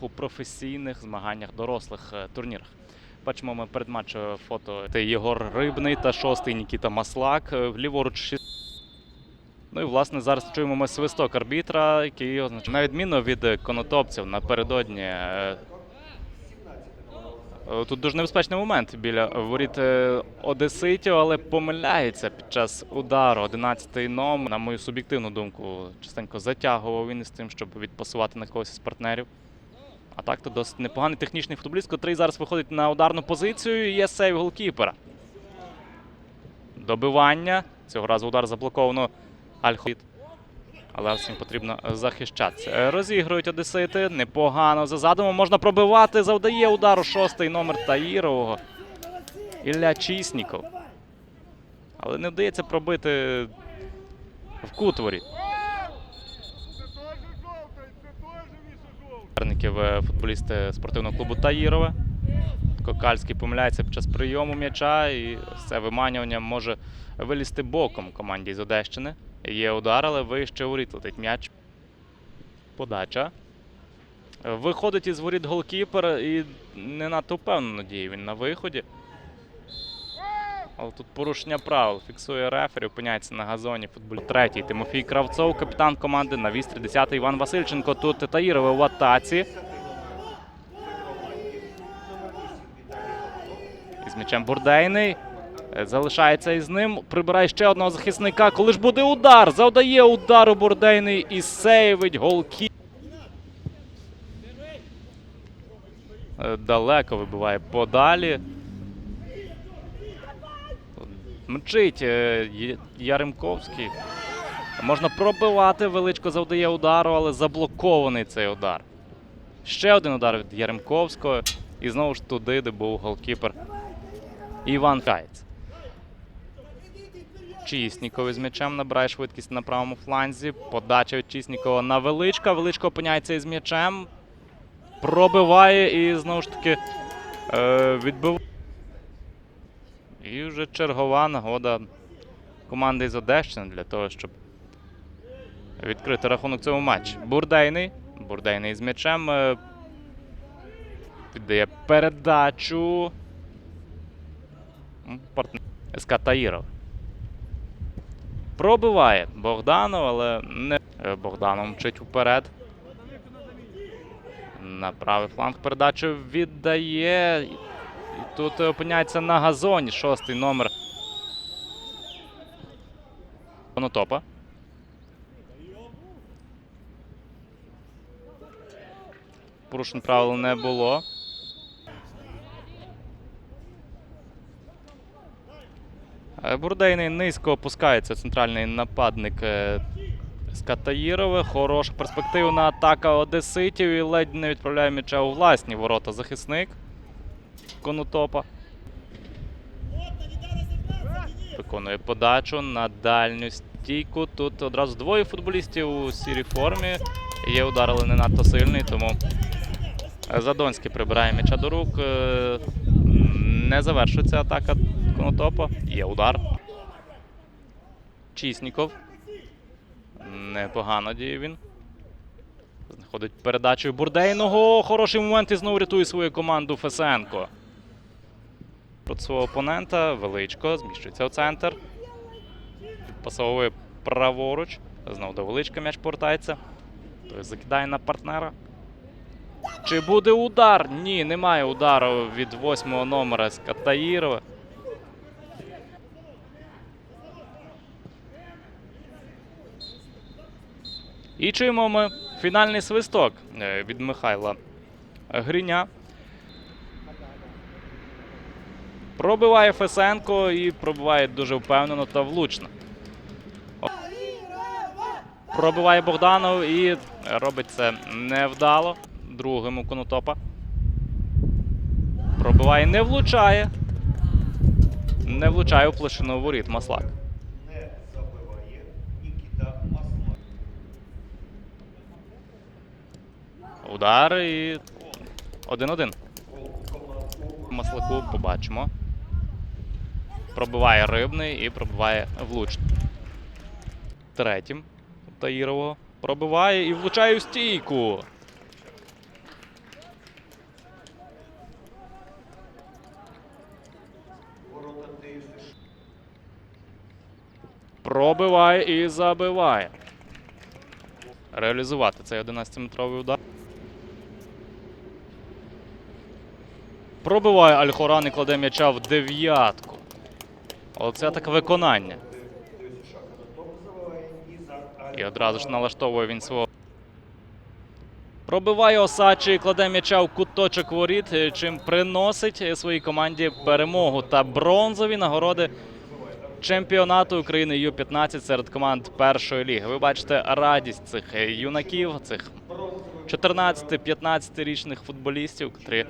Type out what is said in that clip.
у професійних змаганнях дорослих е, турнірах. Бачимо ми передматчеве фото. Це Єгор Рибний та шостий Нікіта Маслак. Е, Ліворуч Ну і власне зараз чуємо ми свисток арбітра, який означає на відміну від конотопців напередодні. е, Тут дуже небезпечний момент біля воріт Одеситів, але помиляється під час удару 11-й номер. На мою суб'єктивну думку, частенько затягував він із тим, щоб відпасувати на когось із партнерів. А так то досить непоганий технічний футболіст, котрий зараз виходить на ударну позицію і є сейв голкіпера. Добивання. Цього разу удар заблоковано Альховіт. Але всім потрібно захищатися. Е, Розігрують одесити. Непогано за задумом. Можна пробивати. Завдає удару шостий номер Таїрового. Ілля Чісніков. Але не вдається пробити в кутворі. Суперників е, футболісти спортивного клубу Таїрове. Кокальський помиляється під час прийому м'яча, і це виманювання може вилізти боком команді з Одещини. Є удар, але вище воріт летить м'яч. Подача. Виходить із воріт голкіпер і не надто впевнено діє він на виході. Але тут порушення правил. Фіксує рефері, опиняється на газоні футболі. Третій Тимофій Кравцов, капітан команди на вістрі. Десятий Іван Васильченко. Тут Таїрове в атаці. Із м'ячем Бурдейний. Е, Залишається із ним. Прибирає ще одного захисника. Коли ж буде удар? Завдає удару Бурдейний і сейвить голкі. Е, Далеко вибиває подалі. Мчить е, Яремковський. Можна пробивати, величко завдає удару, але заблокований цей удар. Ще один удар від Яремковського. І знову ж туди, де був голкіпер Іван Каєць. Чісніков із м'ячем набирає швидкість на правому фланзі. Подача від Чіснікова на величка. Величко опиняється із м'ячем. Пробиває і знову ж таки е, відбив. І вже чергова нагода команди із Одещини для того, щоб відкрити рахунок цьому матчі. Бурдейний. Бурдейний з м'ячем. е, Віддає передачу. Партнер СК Таїров. Пробиває Богданов, але не Е, Богданов мчить вперед. На правий фланг передачу віддає. І тут опиняється на газоні шостий номер. Конотопа. Порушень правил не було. Е, Бурдейний низько опускається центральний нападник е, СК Таїрове. Хороша перспективна атака Одеситів і ледь не відправляє м'яча у власні ворота захисник Конотопа. Виконує подачу на дальню стійку. Тут одразу двоє футболістів у сірій формі. Є удар, але не надто сильний, тому Задонський прибирає м'яча до рук. Е, Не завершується атака Конотопа. Є удар. Чісніков. Непогано діє він. Знаходить передачу Бурдейного. Хороший момент і знову рятує свою команду Фесенко. Проти свого опонента величко, зміщується в центр. Підпасовує праворуч. Знову до величка м'яч повертається. Той закидає на партнера. Чи буде удар? Ні, немає удару від восьмого номера з Катаїрова. І чуємо ми фінальний свисток е, від Михайла Гриня. Пробиває Фесенко і пробиває дуже впевнено та влучно. Пробиває Богданов і робить це невдало. Другим у Конотопа. Пробиває, не влучає. Не влучає у площину воріт Маслак. Удар і. 1-1. Маслаку побачимо. Пробиває рибний і пробиває влучно. Третім. Таїрово. Пробиває і влучає у стійку. Пробиває і забиває. Реалізувати цей 11-метровий удар. Пробиває Аль-Хоран і кладе м'яча в дев'ятку. Оце так виконання. І одразу ж налаштовує він свого. Пробиває Осадчий і кладе м'яча в куточок воріт, чим приносить своїй команді перемогу та бронзові нагороди чемпіонату України Ю-15 серед команд першої ліги. Ви бачите радість цих юнаків, цих 14-15 річних футболістів, котрі